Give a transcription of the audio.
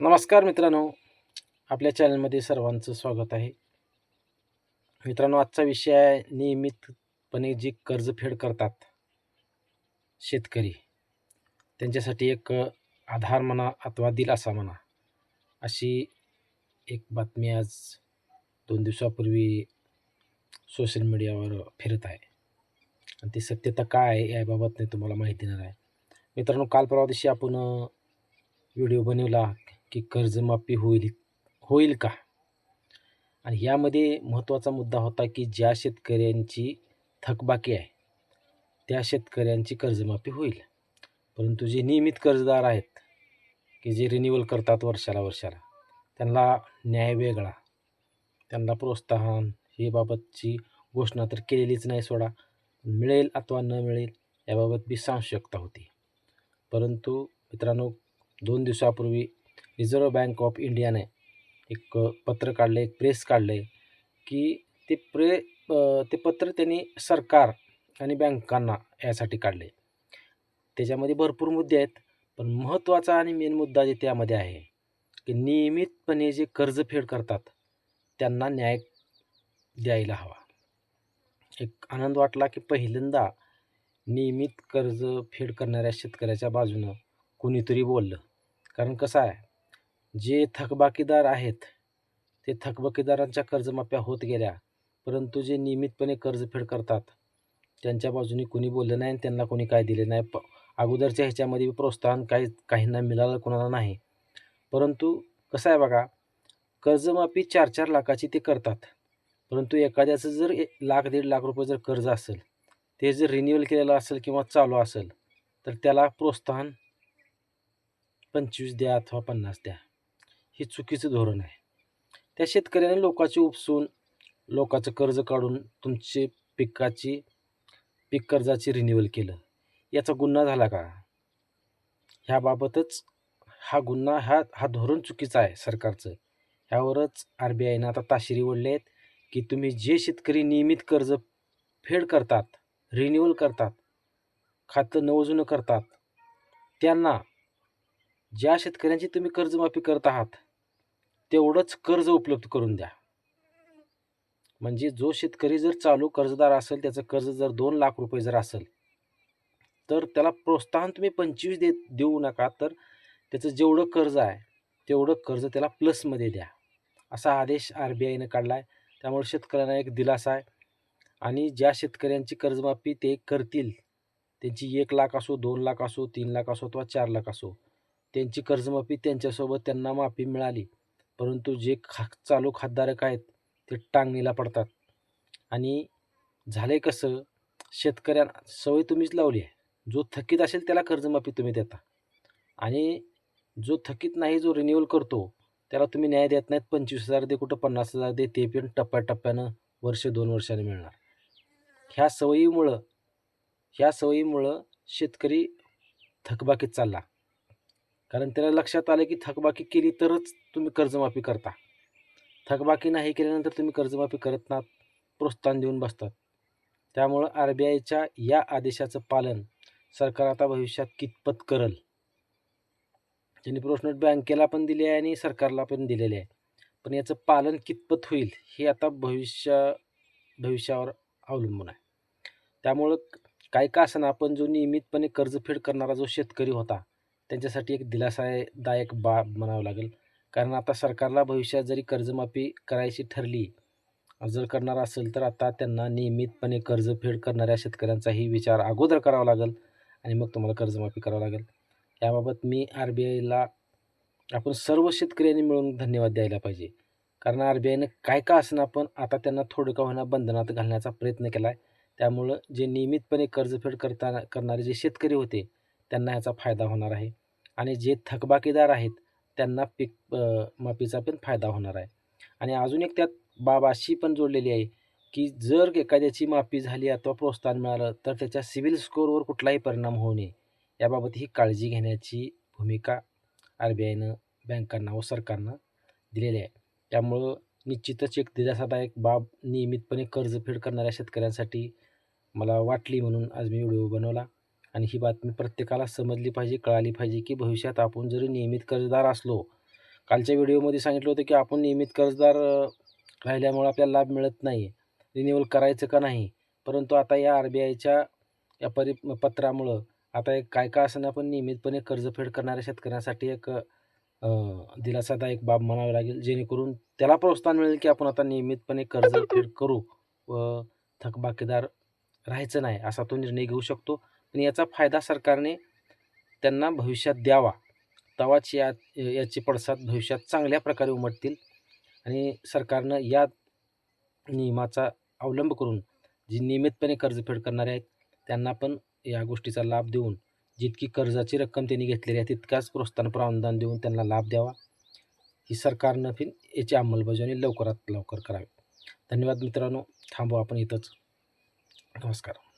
नमस्कार मित्रांनो. आपल्या चॅनलमध्ये सर्वांचं स्वागत आहे. मित्रांनो आजचा विषय आहे नियमितपणे जी कर्जफेड करतात शेतकरी त्यांच्यासाठी एक आधार म्हणा अथवा दिलासा म्हणा अशी एक बातमी आज दोन दिवसापूर्वी सोशल मीडियावर फिरत आहे. आणि ती सत्यता काय आहे याबाबत नाही तुम्हाला माहिती देणार आहे. मित्रांनो काल परवा दिवशी आपण व्हिडिओ बनवला की कर्जमाफी होईल होईल का? आणि यामध्ये महत्त्वाचा मुद्दा होता की ज्या शेतकऱ्यांची थकबाकी आहे त्या शेतकऱ्यांची कर्जमाफी होईल. परंतु जे नियमित कर्जदार आहेत की जे रिन्युअल करतात वर्षाला वर्षाला त्यांना न्याय वेगळा त्यांना प्रोत्साहन हे बाबतची घोषणा तर केलेलीच नाही सोडा. मिळेल अथवा न मिळेल याबाबत बी संशयकता होती. परंतु मित्रांनो दोन दिवसापूर्वी रिझर्व्ह बँक ऑफ इंडियाने एक पत्र काढलं एक प्रेस काढलं आहे की ते प्रे ते पत्र त्यांनी सरकार आणि बँकांना यासाठी काढले त्याच्यामध्ये भरपूर मुद्दे आहेत पण महत्त्वाचा आणि मेन मुद्दा जे त्यामध्ये आहे की नियमितपणे जे कर्जफेड करतात त्यांना न्याय द्यायला हवा. एक आनंद वाटला की पहिल्यांदा नियमित कर्ज फेड करणाऱ्या शेतकऱ्याच्या बाजूनं कोणीतरी बोललं. कारण कसं आहे जे थकबाकीदार आहेत ते थकबाकीदारांच्या कर्जमाफ्या होत गेल्या परंतु जे नियमितपणे कर्जफेड करतात त्यांच्या बाजूने कोणी बोललं नाही आणि त्यांना कोणी काय दिलं नाही. प अगोदरच्या ह्याच्यामध्ये प्रोत्साहन काही काहींना मिळालं कोणाला नाही. परंतु कसं आहे बघा कर्जमाफी चार चार लाखाची ते करतात. परंतु एखाद्याचं जर ए लाख दीड लाख रुपये जर कर्ज असेल ते जर रिन्युअल केलेलं असेल किंवा चालू असेल तर त्याला प्रोत्साहन पंचवीस द्या अथवा पन्नास द्या. हे चुकीचं धोरण आहे. त्या शेतकऱ्याने लोकांची उपसून लोकांचं कर्ज काढून तुमचे पिकाची पीक कर्जाची रिन्युअल केलं. याचा गुन्हा झाला का? ह्याबाबतच हा गुन्हा हा हा धोरण चुकीचं आहे सरकारचं. ह्यावरच आर बी आयनं आता ताशिरी ओढले आहेत की तुम्ही जे शेतकरी नियमित कर्ज फेड करतात रिन्युअल करतात खातं नवजुनं करतात त्यांना ज्या शेतकऱ्यांची तुम्ही कर्जमाफी करत आहात तेवढंच कर्ज उपलब्ध करून द्या. म्हणजे जो शेतकरी जर चालू कर्जदार असेल त्याचं कर्ज जर दोन लाख रुपये जर असेल तर त्याला प्रोत्साहन तुम्ही पंचवीस दे देऊ नका तर त्याचं जेवढं कर्ज आहे तेवढं कर्ज त्याला प्लसमध्ये द्या. असा आदेश आर बी आयनं काढला आहे त्यामुळे शेतकऱ्यांना एक दिलासा आहे. आणि ज्या शेतकऱ्यांची कर्जमाफी ते करतील त्यांची एक लाख असो दोन लाख असो तीन लाख असो अथवा चार लाख असो त्यांची कर्जमाफी त्यांच्यासोबत त्यांना माफी मिळाली. परंतु जे खा चालू खातधारक आहेत ते टांगणीला पडतात. आणि झालं आहे कसं शेतकऱ्यांना सवय तुम्हीच लावली आहे. जो थकीत असेल त्याला कर्जमाफी तुम्ही देता. आणि जो थकीत नाही जो रिन्युअल करतो त्याला तुम्ही न्याय देत नाहीत पंचवीस हजार दे कुठं पन्नास हजार दे ते पण टप्प्याटप्प्यानं वर्ष दोन वर्षाने मिळणार. ह्या सवयीमुळं ह्या सवयीमुळं शेतकरी थकबाकीत चालला. कारण त्याला लक्षात आलं की थकबाकी केली तरच तुम्ही कर्जमाफी करता. थकबाकी नाही केल्यानंतर तुम्ही कर्जमाफी करत नात प्रोत्साहन देऊन बसतात. त्यामुळं आर बी आयच्या या आदेशाचं पालन सरकार आता भविष्यात कितपत करल? त्यांनी प्रोत्साहन बँकेला पण दिले आहे आणि सरकारला पण दिलेले आहे. पण याचं पालन कितपत होईल हे आता भविष्य भविष्यावर अवलंबून आहे. त्यामुळं काय का असं आपण जो नियमितपणे कर्जफेड करणारा जो शेतकरी होता त्यांच्यासाठी एक दिलासादायक बाब म्हणावं लागेल. कारण आता सरकारला भविष्यात जरी कर्जमाफी करायची ठरली जर करणार असेल तर आता त्यांना नियमितपणे कर्जफेड करणाऱ्या शेतकऱ्यांचाही विचार अगोदर करावा लागेल आणि मग तुम्हाला कर्जमाफी करावं लागेल. याबाबत मी आर बी आयला आपण सर्व शेतकऱ्यांनी मिळून धन्यवाद द्यायला पाहिजे. कारण आर बी आयनं काय का असणं आपण आता त्यांना थोडं का होईना बंधनात घालण्याचा प्रयत्न केला आहे त्यामुळं जे नियमितपणे कर्जफेड करताना करणारे जे शेतकरी होते त्यांना ह्याचा फायदा होणार आहे. आणि जे थकबाकीदार आहेत त्यांना पीक माफीचा पण फायदा होणार आहे. आणि अजून एक त्यात बाब अशी पण जोडलेली आहे की जर एखाद्याची माफी झाली अथवा प्रोत्साहन मिळालं तर त्याच्या सिव्हिल स्कोअरवर कुठलाही परिणाम होऊ नये. याबाबत ही काळजी घेण्याची भूमिका आर बी आयनं बँकांना व सरकारनं दिलेली आहे. त्यामुळं निश्चितच एक दिलासादायक बाब नियमितपणे कर्जफेड करणाऱ्या शेतकऱ्यांसाठी मला वाटली म्हणून आज मी व्हिडिओ बनवला. आणि ही बातमी प्रत्येकाला समजली पाहिजे कळाली पाहिजे की भविष्यात आपण जरी नियमित कर्जदार असलो कालच्या व्हिडिओमध्ये सांगितलं होतं की आपण नियमित कर्जदार राहिल्यामुळं आपल्याला लाभ मिळत नाही. रिन्युअल करायचं का नाही? परंतु आता या आर बी आयच्या या परि पत्रामुळं आता एक काय का असं आपण नियमितपणे कर्जफेड करणाऱ्या शेतकऱ्यांसाठी एक दिलासादायक बाब म्हणावी लागेल जेणेकरून त्याला प्रोत्साहन मिळेल की आपण आता नियमितपणे कर्जफेड करू व थकबाकीदार राहायचं नाही असा तो निर्णय घेऊ शकतो. पण याचा फायदा सरकारने त्यांना भविष्यात द्यावा. तवाच या याचे पडसाद भविष्यात चांगल्या प्रकारे उमटतील आणि सरकारनं या नियमाचा अवलंब करून जी नियमितपणे कर्जफेड करणारे आहेत त्यांना पण या गोष्टीचा लाभ देऊन जितकी कर्जाची रक्कम त्यांनी घेतलेली आहे तितकाच प्रोत्साहन अनुदान देऊन त्यांना लाभ द्यावा. ही सरकारनं फिन याची अंमलबजावणी लवकरात लवकर करावी. धन्यवाद मित्रांनो. थांबू आपण इथंच. नमस्कार.